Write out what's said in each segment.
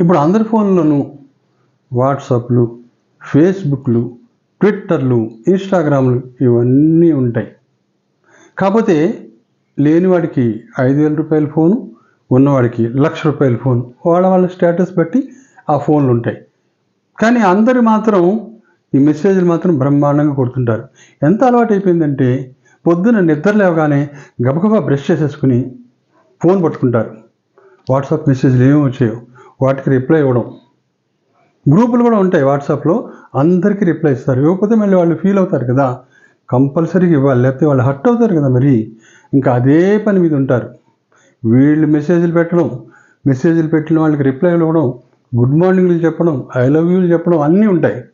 ఇప్పుడు అందరి ఫోన్లోనూ వాట్సాప్లు ఫేస్బుక్లు ట్విట్టర్లు ఇన్స్టాగ్రామ్లు ఇవన్నీ ఉంటాయి. కాకపోతే లేనివాడికి ఐదు వేల రూపాయల ఫోను ఉన్నవాడికి లక్ష రూపాయల ఫోన్ వాళ్ళ వాళ్ళ స్టేటస్ బట్టి ఆ ఫోన్లు ఉంటాయి. కానీ అందరు మాత్రం ఈ మెసేజ్లు మాత్రం బ్రహ్మాండంగా కొడుతుంటారు. ఎంత అలవాటు అయిపోయిందంటే పొద్దున నిద్ర లేవగానే గబగబా బ్రష్ చేసేసుకుని ఫోన్ పట్టుకుంటారు. వాట్సాప్ మెసేజ్లు ఏమేమి వచ్చాయో. వాటికి రిప్లై ఇవ్వడం. గ్రూపులు కూడా ఉంటాయి వాట్సాప్లో అందరికీ రిప్లై ఇస్తారు. ఇవ్వకపోతే మళ్ళీ వాళ్ళు ఫీల్ అవుతారు కదా. కంపల్సరీగా ఇవ్వాలి లేకపోతే వాళ్ళు హర్ట్ అవుతారు కదా మరి. ఇంకా అదే పని మీద ఉంటారు. వీళ్ళు మెసేజ్లు పెట్టడం మెసేజ్లు పెట్టిన వాళ్ళకి రిప్లైలు ఇవ్వడం గుడ్ మార్నింగ్లు చెప్పడం ఐ లవ్ యూలు చెప్పడం అన్నీ ఉంటాయి.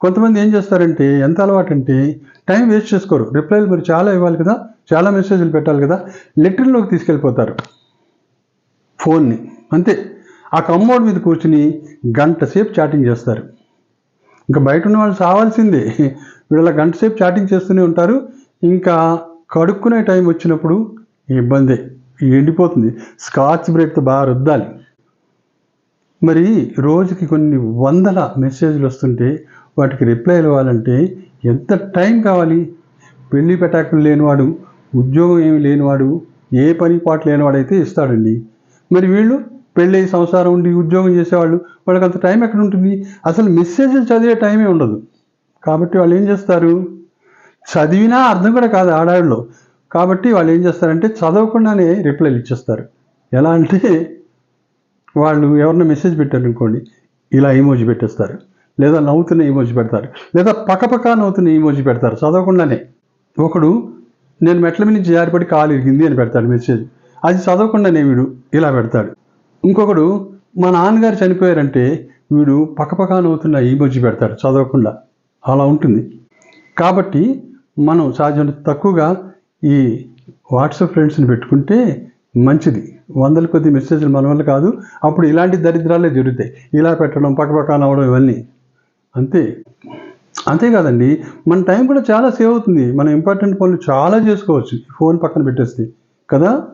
కొంతమంది ఏం చేస్తారంటే ఎంత అలవాటు అంటే టైం వేస్ట్ చేసుకోరు రిప్లైలు మరి చాలా ఇవ్వాలి కదా చాలా మెసేజ్లు పెట్టాలి కదా లెటర్లోకి తీసుకెళ్ళిపోతారు. ఫోన్ని అంతే. ఆ కమ్మోడ్ మీద కూర్చుని గంట సేపు చాటింగ్ చేస్తారు. ఇంకా బయట ఉన్న వాళ్ళు సావాల్సిందే వీళ్ళ గంట సేపు చాటింగ్ చేస్తూనే ఉంటారు. ఇంకా కడుక్కునే టైం వచ్చినప్పుడు ఇబ్బందే. ఎండిపోతుంది. స్కాచ్ బ్రేక్తో బాగా రుద్దాలి. మరి రోజుకి కొన్ని వందల మెసేజ్లు వస్తుంటే వాటికి రిప్లై ఇవ్వాలంటే ఎంత టైం కావాలి? పెళ్ళి పెటాకులు లేనివాడు ఉద్యోగం ఏమి లేనివాడు ఏ పని పాటు లేనివాడైతే ఇస్తాడండి. మరి వీళ్ళు పెళ్ళి సంసారం ఉండి ఉద్యోగం చేసేవాళ్ళు వాళ్ళకి అంత టైం ఎక్కడ ఉంటుంది? అసలు మెసేజ్లు చదివే టైమే ఉండదు. కాబట్టి వాళ్ళు ఏం చేస్తారు? చదివినా అర్థం కూడా కాదు ఆడాళ్ళలో. కాబట్టి వాళ్ళు ఏం చేస్తారంటే చదవకుండానే రిప్లైలు ఇచ్చేస్తారు. ఎలా అంటే వాళ్ళు ఎవరిన మెసేజ్ పెట్టారు అనుకోండి ఇలా ఈమోజీ పెట్టేస్తారు. లేదా నవ్వుతున్న ఈమోజీ పెడతారు. లేదా పక్కపక్క నవ్వుతున్న ఈమోజీ పెడతారు. చదవకుండానే. ఒకడు నేను మెట్ల మీద నుంచి జారిపడి కాలు ఇరిగింది అని పెడతాడు మెసేజ్ అది చదవకుండానే వీడు ఇలా పెడతాడు. ఇంకొకడు మా నాన్నగారు చనిపోయారంటే వీడు పక్కపక్క నవ్వుతున్న ఈమోజీ పెడతాడు చదవకుండా. అలా ఉంటుంది. కాబట్టి మనం సాధ్యం తక్కువగా ఈ వాట్సాప్ ఫ్రెండ్స్ని పెట్టుకుంటే మంచిది. వందల కొద్ది మెసేజ్లు మన వల్ల కాదు. అప్పుడు ఇలాంటి దరిద్రాలే జరుగుతాయి. ఇలా పెట్టడం పక్కపక్కన అవడం ఇవన్నీ. అంతే. అంతేకాదండి మన టైం కూడా చాలా సేవ్ అవుతుంది. మన ఇంపార్టెంట్ పనులు చాలా చేసుకోవచ్చు. ఫోన్ పక్కన పెట్టేస్తే. కదా?